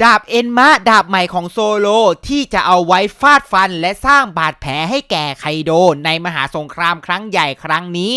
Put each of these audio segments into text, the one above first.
ดาบเอ็นมะดาบใหม่ของโซโลที่จะเอาไว้ฟาดฟันและสร้างบาดแผลให้แก่ไคโดในมหาสงครามครั้งใหญ่ครั้งนี้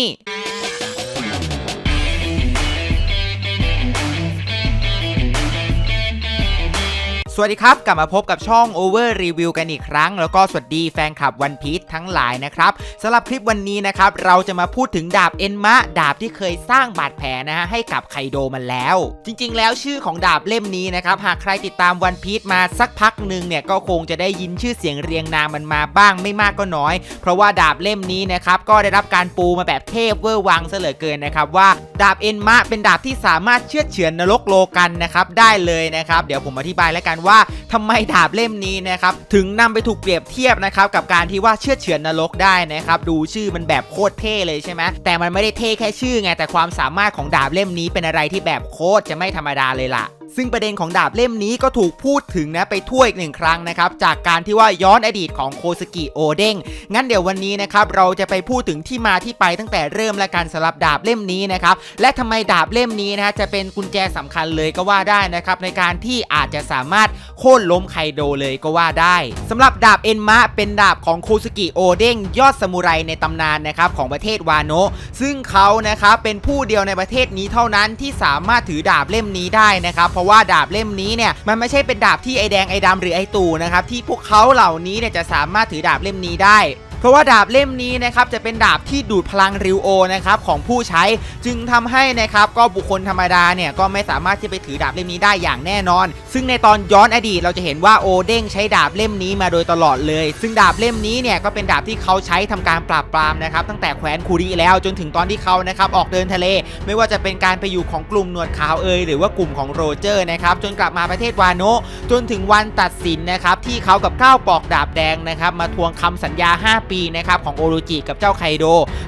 สวัสดีครับ กลับมาพบกับช่อง Over Review กันอีกครั้ง แล้วก็สวัสดีแฟนคลับวันพี e ทั้งหลายนะครับสำหรับคลิปวันนี้นะครับ เราจะมาพูดถึงดาบเอ็นมะ ดาบที่เคยสร้างบาดแผลนะฮะให้กับไคโดมันแล้ว จริงๆ แล้วชื่อของดาบเล่มนี้นะครับ หากใครติดตามวันพี e มาสักพักหนึ่งเนี่ยก็คงจะได้ยินชื่อเสียงเรียงนามมันมาบ้างไม่มากก็น้อย เพราะว่าดาบเล่มนี้นะครับก็ได้รับการปูมาแบบเทพเวอร์วังเหลือเกินนะครับว่าดาบเอ็นมะเป็นดาบที่สามารถเชือดเฉือนนรกโลกันนะครับได้เลยนะครับเดี๋ยวผมอธิบายแล้วกันว่าทำไมดาบเล่มนี้นะครับถึงนำไปถูกเปรียบเทียบนะครับกับการที่ว่าเชื่อเฉือนนรกได้นะครับดูชื่อมันแบบโคตรเท่เลยใช่ไหมแต่มันไม่ได้เท่แค่ชื่อไงแต่ความสามารถของดาบเล่มนี้เป็นอะไรที่แบบโคตรจะไม่ธรรมดาเลยล่ะ ซึ่งประเด็นของดาบเล่มนี้ก็ถูกพูดถึงนะไปทั่วอีกหนึ่งครั้งนะครับ จากการที่ว่าย้อนอดีตของโคสกิโอเด้งงั้นเดี๋ยววันนี้นะครับเราจะไปพูดถึงที่มาที่ไปตั้งแต่เริ่มและการสลับดาบเล่มนี้นะครับและทำไมดาบเล่มนี้นะฮะจะเป็นกุญแจสำคัญเลยก็ว่าได้นะครับในการที่อาจจะสามารถโค่นล้มไคโดเลยก็ว่าได้สำหรับดาบเอ็นมะเป็นดาบของโคสกิโอเด้งยอดสมุไรในตำนานนะครับของประเทศวาโนะซึ่งเขานะครับเป็นผู้เดียวในประเทศนี้เท่านั้นที่สามารถถือดาบเล่มนี้ได้นะครับเพราะว่าดาบเล่มนี้เนี่ยมันไม่ใช่เป็นดาบที่ไอแดงไอดำหรือไอตู่นะครับที่พวกเขาเหล่านี้เนี่ยจะสามารถถือดาบเล่มนี้ได้ เพราะว่าดาบเล่มนี้นะครับจะเป็นดาบที่ดูดพลังริวโอนะครับของผู้ใช้จึงทำให้นะครับก็บุคคลธรรมดาเนี่ยก็ไม่สามารถที่ไปถือดาบเล่มนี้ได้อย่างแน่นอน ซึ่งในตอนย้อนอดีตเราจะเห็นว่าโอเด้งใช้ดาบเล่มนี้มาโดยตลอดเลย ซึ่งดาบเล่มนี้เนี่ยก็เป็นดาบที่เขาใช้ทำการปราบปรามนะครับตั้งแต่แคว้นคูริแล้วจนถึงตอนที่เขานะครับออกเดินทะเล ไม่ว่าจะเป็นการไปอยู่ของกลุ่มหนวดขาวเอยหรือว่ากลุ่มของโรเจอร์นะครับจนกลับมาประเทศวาโนจนถึงวันตัดสินนะครับที่เขากับก้าวปอกดาบแดงนะครับมาทวงคำสัญญา 5ปีนะครับของโอโรจิกับเจ้าไคโด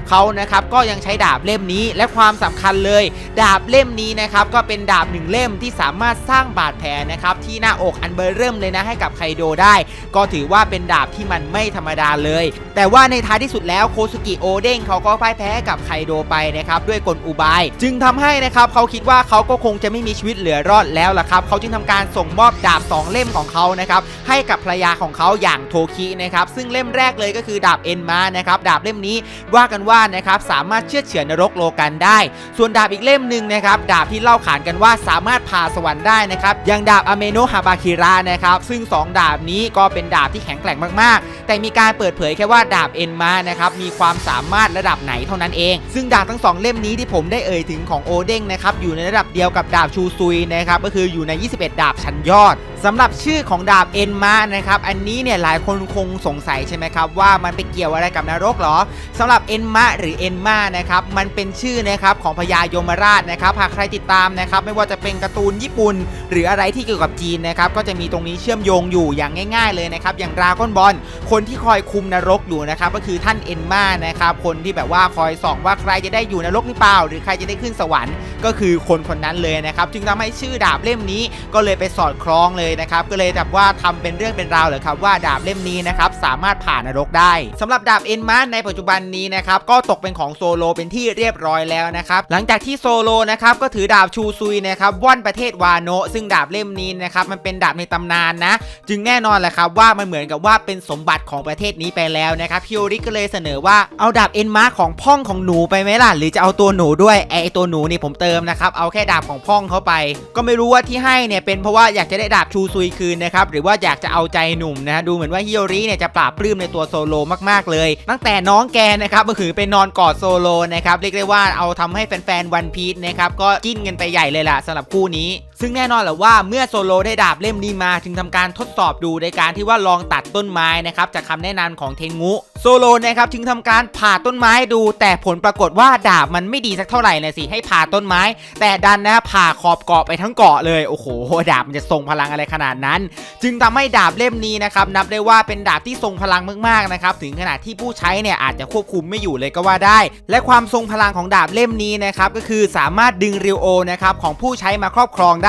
เขานะครับก็ยังใช้ดาบเล่มนี้และความสำคัญเลย ดาบเล่มนี้นะครับก็เป็นดาบหนึ่งเล่มที่สามารถสร้างบาดแผลนะครับที่หน้าอกอันเบอร์เริ่มเลยนะให้กับไคโดได้ ก็ถือว่าเป็นดาบที่มันไม่ธรรมดาเลย แต่ว่าในท้ายที่สุดแล้วโคสุกิโอเด้งเขาก็พ่ายแพ้กับไคโดไปนะครับด้วยกลอุบาย จึงทำให้นะครับเขาคิดว่าเขาก็คงจะไม่มีชีวิตเหลือรอดแล้วล่ะครับเขาจึงทำการส่งมอบดาบ 2 เล่มของเขานะครับให้กับภรรยาของเขาอย่างโทคินะครับซึ่งเล่มแรกเลยก็คือดาบเอ็นมานะครับดาบเล่มนี้ว่ากันว่านะครับสามารถเชื่อเฉือนนรกโลกันได้ ส่วนดาบอีกเล่มหนึ่งนะครับดาบที่เล่าขานกันว่าสามารถผ่าสวรรค์ได้นะครับอย่างดาบอเมโนฮาบาคิระนะครับซึ่ง 2 ดาบนี้ก็เป็นดาบที่แข็งแกร่งมากๆ แต่มีการเปิดเผยแค่ว่าดาบเอ็นมานะครับมีความสามารถระดับไหนเท่านั้นเอง ซึ่งดาบทั้งสองเล่มนี้ที่ผมได้เอ่ยถึงของโอเด้งนะครับอยู่ในระดับเดียวกับดาบชูซุยนะครับก็คืออยู่ใน 21 ดาบชั้นยอด สำหรับชื่อของดาบเอ็นมานะครับ อันนี้เนี่ยหลายคนคงสงสัยใช่ไหมครับ ว่ามันไปเกี่ยวอะไรกับนรกหรอสำหรับเอ็นมาหรือเอ็นมานะครับมันเป็นชื่อนะครับของพญายมราชนะครับหากใครติดตามนะครับไม่ว่าจะเป็นการ์ตูนญี่ปุ่น หรืออะไรที่เกี่ยวกับจีนนะครับก็จะมีตรงนี้เชื่อมโยงอยู่อย่างง่าย ๆ เลยนะครับอย่างราก้อนบอลคนที่คอยคุมนรกอยู่นะครับก็คือท่านเอ็นมานะครับคนที่แบบว่าคอยส่องว่าใครจะได้อยู่นรกหรือเปล่า หรือใครจะได้ขึ้นสวรรค์ ก็คือคนคนนั้นเลยนะครับจึงทำให้ชื่อดาบเล่มนี้ก็เลยไปสอดคล้องเลยนะครับก็เลยแบบว่าทำเป็นเรื่องเป็นราวเลยครับว่าดาบเล่มนี้นะครับสามารถผ่านนรกได้สำหรับดาบเอ็นมาในปัจจุบันนี้นะครับก็ตกเป็นของโซโลเป็นที่เรียบร้อยแล้วนะครับหลังจากที่โซโลนะครับก็ถือดาบชูซุยนะครับว่อนประเทศวาโนซึ่งดาบเล่มนี้นะครับมันเป็นดาบในตำนานนะ จึงแน่นอนแหละครับว่ามันเหมือนกับว่าเป็นสมบัติของประเทศนี้ไปแล้วนะครับพิโอริก็เลยเสนอว่าเอาดาบเอ็นมาของพ่องของหนูไปไหมล่ะหรือจะเอาตัวหนูด้วยไอตัวหนูนี่ผมเติมนะครับเอาแค่ดาบของพ่องเข้าไป ก็ไม่รู้ว่าที่ให้เนี่ยเป็นเพราะว่าอยากจะได้ดาบชููซุยคืนนะครับหรือว่าอยากจะเอาใจหนุ่มนะฮะดูเหมือนว่าฮิโอริเนี่ยจะปราบปลื้มในตัวโซโลมากๆเลย ตั้งแต่น้องแกนะครับก็คือไปนอนกอดโซโลนะครับเรียกได้ว่าเอาทำให้แฟนๆวันพีชนะครับก็จิ้นกันไปใหญ่เลยล่ะสำหรับคู่นี้ ซึ่งแน่นอนแหละว่าเมื่อโซโลได้ดาบเล่มนี้มาจึงทำการทดสอบดูในการที่ว่าลองตัดต้นไม้นะครับจากคำแนะนำของเทงุโซโลนะครับจึงทำการผ่าต้นไม้ดู แต่ผลปรากฏว่าดาบมันไม่ดีสักเท่าไหร่นะสิให้ผ่าต้นไม้ แต่ดันนะผ่าขอบเกาะไปทั้งเกาะเลยโอ้โหดาบมันจะทรงพลังอะไรขนาดนั้น จึงทำให้ดาบเล่มนี้นะครับนับได้ว่าเป็นดาบที่ทรงพลังมากๆนะครับถึงขนาดที่ผู้ใช้เนี่ยอาจจะควบคุมไม่อยู่เลยก็ว่าได้ และความทรงพลังของดาบเล่มนี้นะครับก็คือสามารถดึงริวโอนะครับของผู้ใช้มาครอบครองได้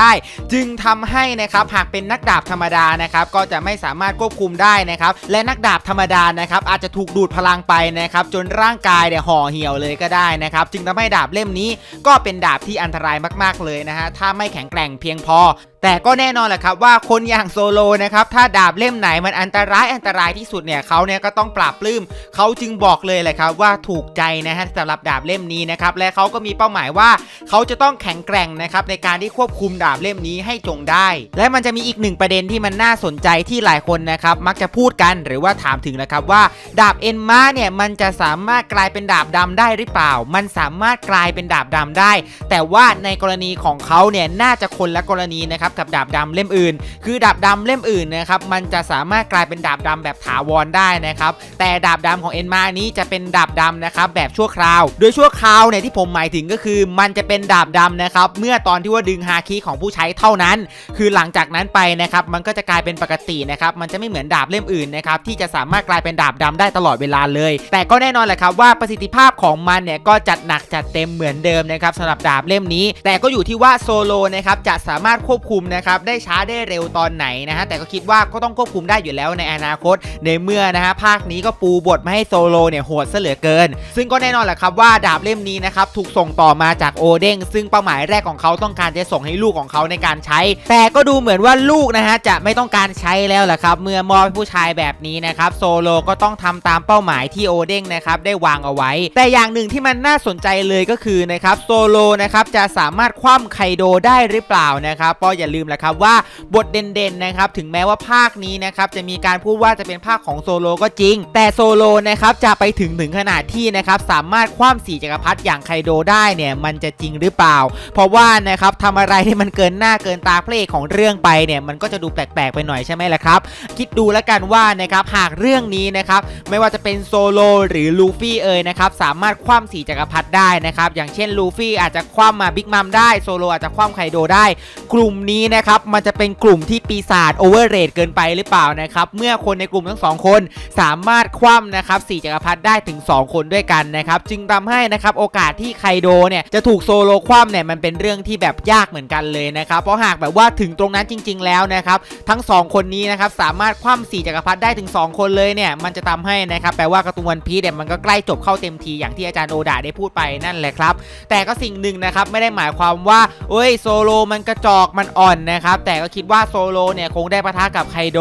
จึงทำให้นะครับหากเป็นนักดาบธรรมดานะครับก็จะไม่สามารถควบคุมได้นะครับและนักดาบธรรมดานะครับอาจจะถูกดูดพลังไปนะครับจนร่างกายเนี่ยห่อเหี่ยวเลยก็ได้นะครับจึงทำให้ดาบเล่มนี้ ก็เป็นดาบที่อันตรายมากๆเลยนะฮะถ้าไม่แข็งแกร่งเพียงพอ แต่ก็แน่นอนแหละครับว่าคนอย่างโซโลนะครับถ้าดาบเล่มไหนมันอันตรายอันตรายที่สุดเนี่ยเขาเนี่ยก็ต้องปราบปลื้มเขาจึงบอกเลยแหละครับว่าถูกใจนะฮะสำหรับดาบเล่มนี้นะครับและเขาก็มีเป้าหมายว่าเขาจะต้องแข็งแกร่งนะครับในการที่ควบคุมดาบเล่มนี้ให้จงได้ และมันจะมีอีกหนึ่งประเด็นที่มันน่าสนใจที่หลายคนนะครับมักจะพูดกันหรือว่าถามถึงนะครับว่าดาบเอ็นมาเนี่ยมันจะสามารถกลายเป็นดาบดำได้หรือเปล่า มันสามารถกลายเป็นดาบดำได้ แต่ว่าในกรณีของเขาเนี่ยน่าจะคนละกรณีนะครับกับดาบดำเล่มอื่น คือดาบดำเล่มอื่นนะครับมันจะสามารถกลายเป็นดาบดำแบบถาวรได้นะครับแต่ดาบดำของเอ็นมานี้จะเป็นดาบดำนะครับแบบชั่วคราว โดยชั่วคราวเนี่ยที่ผมหมายถึงก็คือ มันจะเป็นดาบดำนะครับเมื่อตอนที่ว่าดึงฮาคิของผู้ใช้เท่านั้น คือหลังจากนั้นไปนะครับมันก็จะกลายเป็นปกตินะครับมันจะไม่เหมือนดาบเล่มอื่นนะครับที่จะสามารถกลายเป็นดาบดำได้ตลอดเวลาเลย แต่ก็แน่นอนแหละครับว่าประสิทธิภาพของมันเนี่ยก็จัดหนักจัดเต็มเหมือนเดิมนะครับสำหรับดาบเล่มนี้ แต่ก็อยู่ที่ว่าโซโลนะครับจะสามารถควบคุมนะครับได้ช้าได้เร็วตอนไหนนะฮะแต่ก็คิดว่าก็ต้องควบคุมได้อยู่แล้วในอนาคต ในเมื่อนะฮะภาคนี้ก็ปูบทมาให้โซโลเนี่ยโหดซะเหลือเกิน ซึ่งก็แน่นอนแหละครับว่าดาบเล่มนี้นะครับถูกส่งต่อมาจากโอเด้งซึ่งเป้าหมายแรกของเขาต้องการจะส่งให้ลูกของเขาในการใช้ แต่ก็ดูเหมือนว่าลูกนะฮะจะไม่ต้องการใช้แล้วแหละครับ เมื่อมอบผู้ชายแบบนี้นะครับโซโลก็ต้องทำตามเป้าหมายที่โอเด้งนะครับได้วางเอาไว้ แต่อย่างหนึ่งที่มันน่าสนใจเลยก็คือนะครับโซโลนะครับจะสามารถคว่ำไคโดได้หรือเปล่านะครับก็อย่าลืมแหละครับว่าบทเด่นๆนะครับถึงแม้ว่าภาคนี้นะครับจะมีการพูดว่าจะเป็นภาคของโซโลก็จริง แต่โซโลนะครับจะไปถึงถึงขนาดที่นะครับสามารถคว่ำสีจักรพรรดิอย่างไคโดได้เนี่ยมันจะจริงหรือเปล่า เพราะว่านะครับทำอะไรที่มันเกินหน้าเกินตาเพลงของเรื่องไปเนี่ยมันก็จะดูแปลกๆไปหน่อยใช่ไหมล่ะครับ คิดดูแล้วกันว่านะครับหากเรื่องนี้นะครับไม่ว่าจะเป็นโซโลหรือลูฟี่เอ่ยนะครับสามารถคว่ำสีจักรพรรดิได้นะครับอย่างเช่นลูฟี่อาจจะคว่ำมาบิ๊กมัมได้โซโลอาจจะคว่ำไคโดได้ กลุ่มนี้นะครับมันจะเป็นกลุ่มที่ปีศาจโอเวอร์เรทเกินไปหรือเปล่านะครับเมื่อคนในกลุ่มทั้งสองคนสามารถคว่ำนะครับสี่จักรพรรดิได้ถึง 2 คนด้วยกันนะครับจึงทำให้นะครับโอกาสที่ไคโดเนี่ยจะถูกโซโลคว่ำเนี่ยมันเป็นเรื่องที่แบบยากเหมือนกันเลยนะครับเพราะหากแบบว่าถึงตรงนั้นจริง ๆ แล้วนะครับทั้ง 2 คนนี้นะครับสามารถคว่ำสี่จักรพรรดิได้ถึง 2 คนเลยเนี่ยมันจะทำให้นะครับแปลว่าการ์ตูนวันพีเนี่ยมันก็ใกล้จบเข้าเต็มทีอย่างที่อาจารย์โอดาได้พูดไปนั่นแหละครับแต่ก็สิ่งหนึ่งนะครับไม่ได้หมายความว่าเอ้ยโซโลมันกระจอกมันอ่อนนะครับแต่ก็คิดว่าโซโลเนี่ยคงได้ปะทะกับไคโด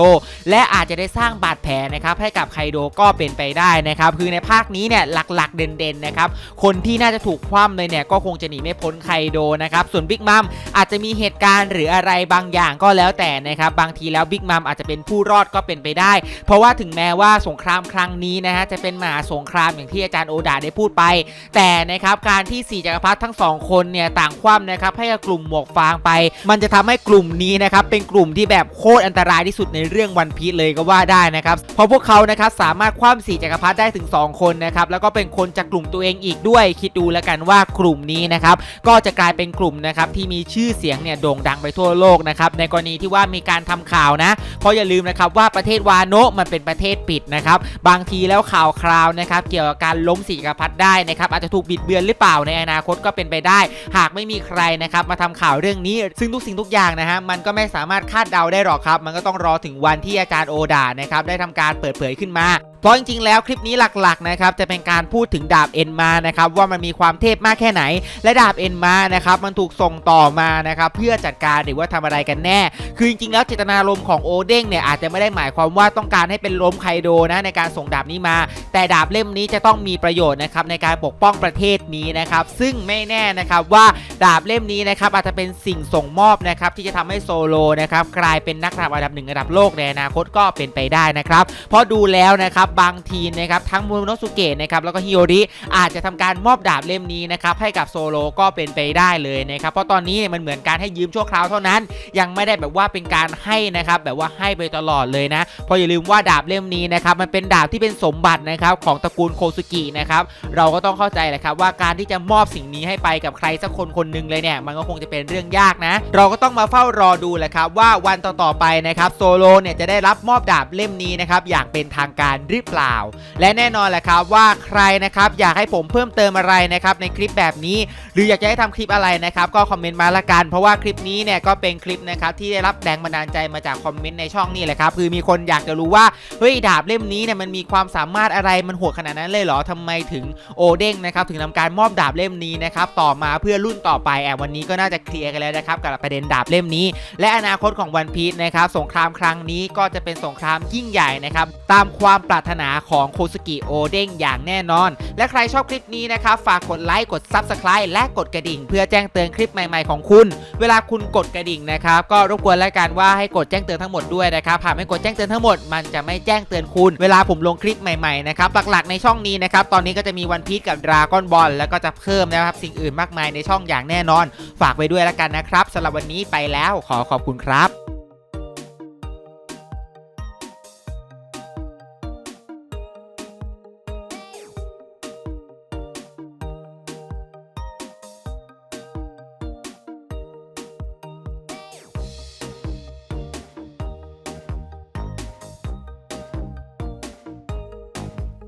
และอาจจะได้สร้างบาดแผลนะครับให้กับไคโดก็เป็นไปได้นะครับคือในภาคนี้เนี่ยหลักๆ เด่นๆนะครับคนที่น่าจะถูกคว่ำเลยเนี่ยก็คงจะหนีไม่พ้นไคโดนะครับส่วนบิ๊กมัมอาจจะมีเหตุการณ์หรืออะไรบางอย่างก็แล้วแต่นะครับบางทีแล้วบิ๊กมัมอาจจะเป็นผู้รอดก็เป็นไปได้ เพราะว่าถึงแม้ว่าสงครามครั้งนี้นะฮะจะเป็นมหาสงครามอย่างที่อาจารย์โอดาได้พูดไป แต่นะครับการที่สี่จักรพรรดิทั้งสองคนเนี่ยต่างคว่ำนะครับให้กับกลุ่มหมวกฟางไป มันจะทำให้กลุ่มนี้นะครับเป็นกลุ่มที่แบบโคตรอันตรายที่สุดในเรื่องวันพีชเลยก็ว่าได้นะครับเพราะพวกเขานะครับสามารถคว่ำสี่จักรพรรดิได้ถึง 2 คนนะครับแล้วก็เป็นคนจากกลุ่มตัวเองอีกด้วย คิดดูแล้วกันว่ากลุ่มนี้นะครับก็จะกลายเป็นกลุ่มนะครับที่มีชื่อเสียงเนี่ยโด่งดังไปทั่วโลกนะครับในกรณีที่ว่ามีการทำข่าวนะ เพราะอย่าลืมนะครับว่าประเทศวาโนะมันเป็นประเทศปิดนะครับบางทีแล้วข่าวคราวนะครับเกี่ยวกับการล้มสีจักรพรรดิได้นะครับอาจจะถูกบิดเบือนหรือเปล่าในอนาคตก็เป็นไปได้ หากไม่มีใครนะครับมาทำข่าวเรื่องนี้ ซึ่งทุกสิ่งทุกอย่างนะฮะมันก็ไม่สามารถคาดเดาได้หรอกครับ มันก็ต้องรอถึงวันที่อาจารย์โอดานะครับได้ทำการเปิดเผยขึ้นมา เพราะจริงๆแล้วคลิปนี้หลักๆนะครับจะเป็นการพูดถึงดาบเอ็นมานะครับว่ามันมีความเทพมากแค่ไหน และดาบเอ็นมานะครับมันถูกส่งต่อมานะครับเพื่อจัดการหรือว่าทำอะไรกันแน่ คือจริงๆแล้วเจตนารมณ์ของโอเด้งเนี่ยอาจจะไม่ได้หมายความว่าต้องการให้เป็นล้มไคโดนะในการส่งดาบนี้มา แต่ดาบเล่มนี้จะต้องมีประโยชน์นะครับในการปกป้องประเทศนี้นะครับซึ่งไม่แน่นะครับว่าดาบเล่มนี้นะครับอาจจะเป็นสิ่งส่งมอบนะครับที่จะทำให้โซโลนะครับกลายเป็นนักดาบอันดับหนึ่งระดับโลกในอนาคตก็เป็นไปได้นะครับเพราะดูแล้วนะครับบางทีนะครับทั้งมูโนสุเกะนะครับแล้วก็ฮิโอริอาจจะทำการมอบดาบเล่มนี้นะครับให้กับโซโลก็เป็นไปได้เลยนะครับเพราะตอนนี้เนี่ยมันเหมือนการให้ยืมชั่วคราวเท่านั้น ยังไม่ได้แบบว่าเป็นการให้นะครับแบบว่าให้ไปตลอดเลยนะเพราะอย่าลืมว่าดาบเล่มนี้นะครับมันเป็นดาบที่เป็นสมบัตินะครับของตระกูลโคซุกินะครับเราก็ต้องเข้าใจแหละครับว่าการที่จะมอบสิ่งนี้ให้ไปกับใครสักคนคนหนึ่งเลยเนี่ยมันก็คงจะเป็นเรื่องยากนะ เราก็ต้องมาเฝ้ารอดูแหละครับว่าวันต่อๆไปนะครับโซโลเนี่ยจะได้รับมอบดาบเล่มนี้นะครับอย่างเป็นทางการหรืรือเปล่า และแน่นอนแหละครับว่าใครนะครับอยากให้ผมเพิ่มเติมอะไรนะครับในคลิปแบบนี้ หรืออยากจะให้ทำคลิปอะไรนะครับก็คอมเมนต์มาละกัน เพราะว่าคลิปนี้เนี่ยก็เป็นคลิปนะครับที่ได้รับแรงบันดาลใจมาจากคอมเมนต์ในช่องนี่แหละครับคือมีคนอยากจะรู้ว่าเฮ้ยดาบเล่มนี้เนี่ยมันมีความสามารถอะไรมันโหดขนาดนั้นเลยเหรอทำไมถึงโอเด้งนะครับถึงทำการมอบดาบเล่มนี้นะครับต่อมาเพื่อรุ่นต่อไปแอบวันนี้ก็น่าจะเคลียร์กันแล้วนะครับกับประเด็นดาบเล่มนี้ และอนาคตของวันพีชนะครับสงครามครั้งนี้ก็จะเป็นสงครามยิ่งใหญ่นะครับตามความปรารถถนาของโคสกิโอเด้งอย่างแน่นอน และใครชอบคลิปนี้นะครับ ฝากกดไลค์กด Subscribe และกดกระดิ่ง เพื่อแจ้งเตือนคลิปใหม่ๆของคุณ เวลาคุณกดกระดิ่งนะครับก็รบกวนแล้วกันว่าให้กดแจ้งเตือนทั้งหมดด้วยนะครับหากไม่กดแจ้งเตือนทั้งหมดมันจะไม่แจ้งเตือนคุณ เวลาผมลงคลิปใหม่ๆนะครับหลักๆในช่องนี้นะครับตอนนี้ก็จะมีวันพีชกับดราก้อนบอลแล้วก็จะเพิ่มนะครับสิ่งอื่นมากมายในช่องอย่างแน่นอน ฝากไว้ด้วยแล้วกันนะครับสำหรับวันนี้ไปแล้วขอขอบคุณครับ